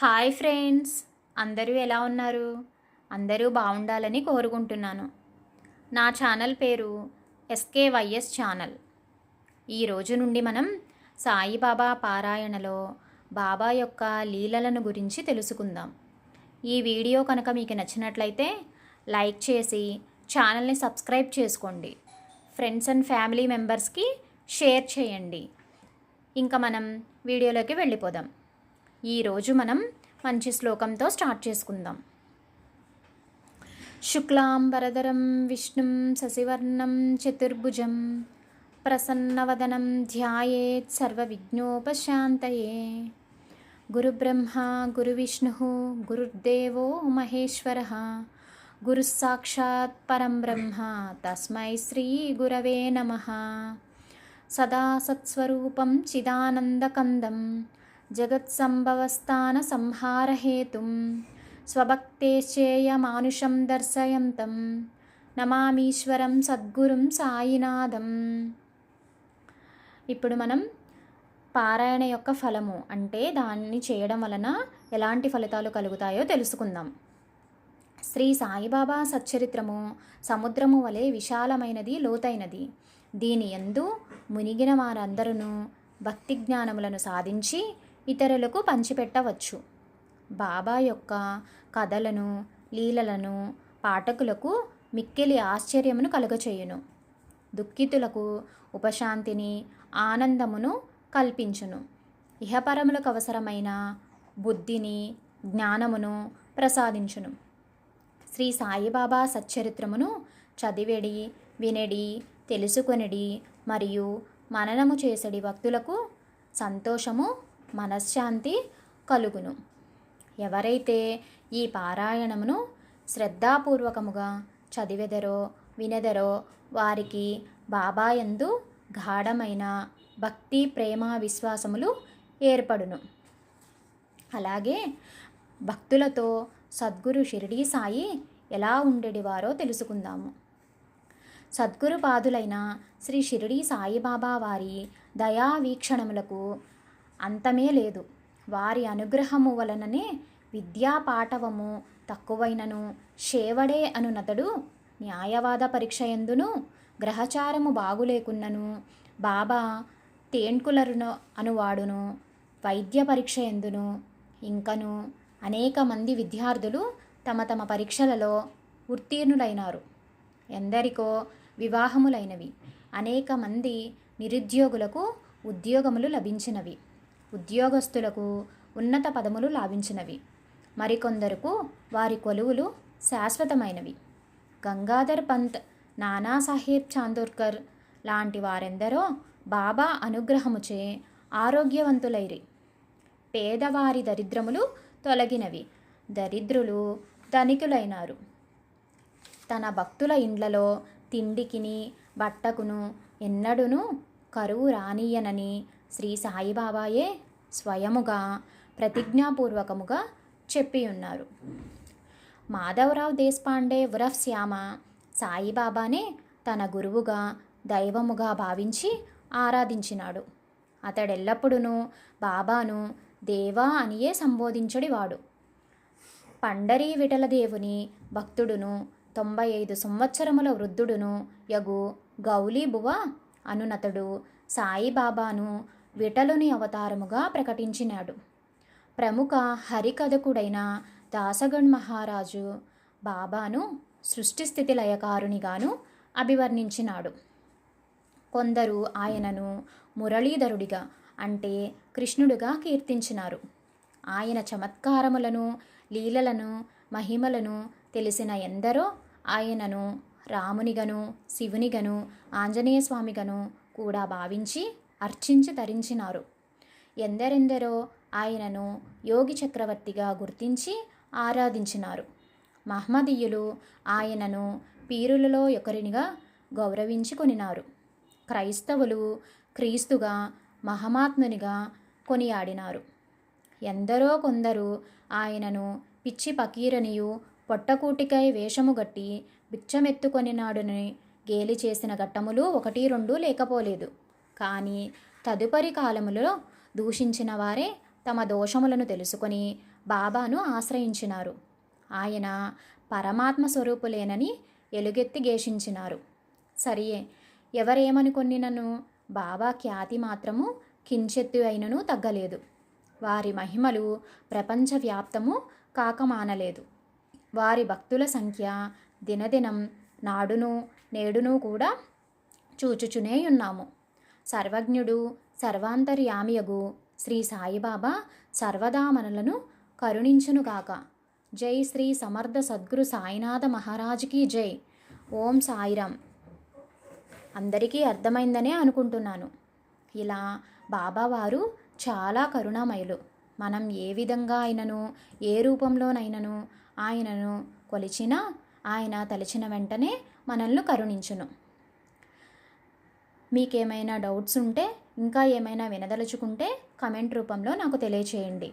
Hi friends. అందరూ ఎలా ఉన్నారు? అందరూ బాగుండాలని కోరుకుంటున్నాను. నా ఛానల్ పేరు ఎస్కేవైఎస్ ఛానల్. ఈ రోజు నుండి మనం సాయిబాబా పారాయణలో బాబా యొక్క లీలలను గురించి తెలుసుకుందాం. ఈ వీడియో కనుక మీకు నచ్చినట్లయితే లైక్ చేసి ఛానల్ని సబ్స్క్రైబ్ చేసుకోండి. ఫ్రెండ్స్ అండ్ ఫ్యామిలీ మెంబర్స్కి షేర్ చేయండి. ఇంకా మనం వీడియోలోకి వెళ్ళిపోదాం. ఈరోజు మనం మంచి శ్లోకంతో స్టార్ట్ చేసుకుందాం. శుక్లాంబరధరం విష్ణుం శశివర్ణం చతుర్భుజం ప్రసన్నవదనం ధ్యాయేత్ సర్వవిఘ్నోపశాంతయే. గురుబ్రహ్మ గురువిష్ణు గురుర్దేవో మహేశ్వర. గురుస్సాక్షాత్ పరం బ్రహ్మ తస్మై శ్రీ గురవే నమ. సదా సత్స్వరూపం చిదానందకందం. జగత్సంభవస్థాన సంహారహేతుం స్వభక్తేశ్చేయమానుషం దర్శయంతం నమామీశ్వరం సద్గురుం సాయినాథం ఇప్పుడు మనం పారాయణ యొక్క ఫలము అంటే దాన్ని చేయడం వలన ఎలాంటి ఫలితాలు కలుగుతాయో తెలుసుకుందాం. శ్రీ సాయిబాబా సచ్చరిత్రము సముద్రము వలె విశాలమైనది లోతైనది. దీని యందు మునిగిన వారందరూ భక్తి జ్ఞానములను సాధించి ఇతరులకు పంచిపెట్టవచ్చు. బాబా యొక్క కథలను లీలలను పాఠకులకు మిక్కిలి ఆశ్చర్యమును కలుగచేయును. దుఃఖితులకు ఉపశాంతిని ఆనందమును కల్పించును. ఇహపరములకు అవసరమైన బుద్ధిని జ్ఞానమును ప్రసాదించును. శ్రీ సాయిబాబా సచ్చరిత్రమును చదివెడి వినడి తెలుసుకొనిడి మరియు మననము చేసడి భక్తులకు సంతోషము మనశ్శాంతి కలుగును. ఎవరైతే ఈ పారాయణమును శ్రద్ధాపూర్వకముగా చదివెదరో వినెదరో వారికి బాబాయందు గాఢమైన భక్తి ప్రేమ విశ్వాసములు ఏర్పడును. అలాగే భక్తులతో సద్గురు షిరిడీ సాయి ఎలా ఉండేవారో తెలుసుకుందాము. సద్గురు పాదులైన శ్రీ షిరిడీ సాయిబాబా వారి దయా వీక్షణములకు అంతమే లేదు. వారి అనుగ్రహము వలననే విద్యా పాఠవము తక్కువైనను షేవడే అనునతడు న్యాయవాద పరీక్ష ఎందును గ్రహచారము బాగులేకున్నను బాబా తేన్కులరును అనువాడును వైద్య పరీక్ష ఎందును ఇంకను అనేక మంది విద్యార్థులు తమ తమ పరీక్షలలో ఉత్తీర్ణులైనారు. ఎందరికో వివాహములైనవి. అనేక మంది నిరుద్యోగులకు ఉద్యోగములు లభించినవి. ఉద్యోగస్తులకు ఉన్నత పదములు లాభించినవి. మరికొందరకు వారి కొలువులు శాశ్వతమైనవి. గంగాధర్ పంత్ నానాసాహెబ్ చాందోర్కర్ లాంటి వారెందరో బాబా అనుగ్రహముచే ఆరోగ్యవంతులైరి. పేదవారి దరిద్రములు తొలగినవి. దరిద్రులు ధనికులైనారు. తన భక్తుల ఇండ్లలో తిండికిని బట్టకును ఎన్నడును కరువు రానియనని శ్రీ సాయిబాబాయే స్వయముగా ప్రతిజ్ఞాపూర్వకముగా చెప్పి ఉన్నారు మాధవరావు దేశపాండే ఉరఫ్ శ్యామ సాయిబాబానే తన గురువుగా దైవముగా భావించి ఆరాధించినాడు. అతడెల్లప్పుడూ బాబాను దేవా అనియే సంబోధించడివాడు. పండరీ విఠలదేవుని భక్తుడును తొంభై ఐదు సంవత్సరముల వృద్ధుడును యగు గౌలీబువ అనునతడు సాయిబాబాను విఠలుని అవతారముగా ప్రకటించినాడు. ప్రముఖ హరికథకుడైన దాసగణ్ మహారాజు బాబాను సృష్టి స్థితి లయకారునిగాను అభివర్ణించినాడు. కొందరు ఆయనను మురళీధరుడిగా అంటే కృష్ణుడిగా కీర్తించినారు. ఆయన చమత్కారములను లీలలను మహిమలను తెలిసిన ఎందరో ఆయనను రామునిగను శివునిగను ఆంజనేయస్వామిగను కూడా భావించి అర్చించి తరించినారు ఎందరెందరో ఆయనను యోగి చక్రవర్తిగా గుర్తించి ఆరాధించినారు. మహమ్మదీయులు ఆయనను పీరులలో ఒకరినిగా గౌరవించి కొనినారు. క్రైస్తవులు క్రీస్తుగా మహమాత్మునిగా కొనియాడినారు. ఎందరో కొందరు ఆయనను పిచ్చి పకీరనియు పొట్టకూటికై వేషము గట్టి బిచ్చమెత్తుకొనినాడుని గేలి చేసిన ఘట్టములు ఒకటి రెండు లేకపోలేదు. కానీ తదుపరి కాలములో దూషించిన వారే తమ దోషములను తెలుసుకొని బాబాను ఆశ్రయించినారు. ఆయన పరమాత్మ స్వరూపులేనని ఎలుగెత్తి గేషించినారు సరియే ఎవరేమనుకొని నన్ను బాబా ఖ్యాతి మాత్రము కించెత్తు అయినను తగ్గలేదు. వారి మహిమలు ప్రపంచవ్యాప్తము కాకమానలేదు. వారి భక్తుల సంఖ్య దినదినం నాడును నేడును కూడా చూచుచునే ఉన్నాము. సర్వజ్ఞుడు సర్వాంతర్యామియగు శ్రీ సాయిబాబా సర్వదా మనలను కరుణించునుగాక జై శ్రీ సమర్థ సద్గురు సాయినాథ మహారాజుకి జై. ఓం సాయిరామ్. అందరికీ అర్థమైందనే అనుకుంటున్నాను. ఇలా బాబావారు చాలా కరుణామయులు. మనం ఏ విధంగా అయినను ఏ రూపంలోనైనను ఆయనను కొలిచినా ఆయన తలిచిన వెంటనే మనల్ని కరుణించును. మీకేమైనా డౌట్స్ ఉంటే ఇంకా ఏమైనా వినదలుచుకుంటే కమెంట్ రూపంలో నాకు తెలియచేయండి.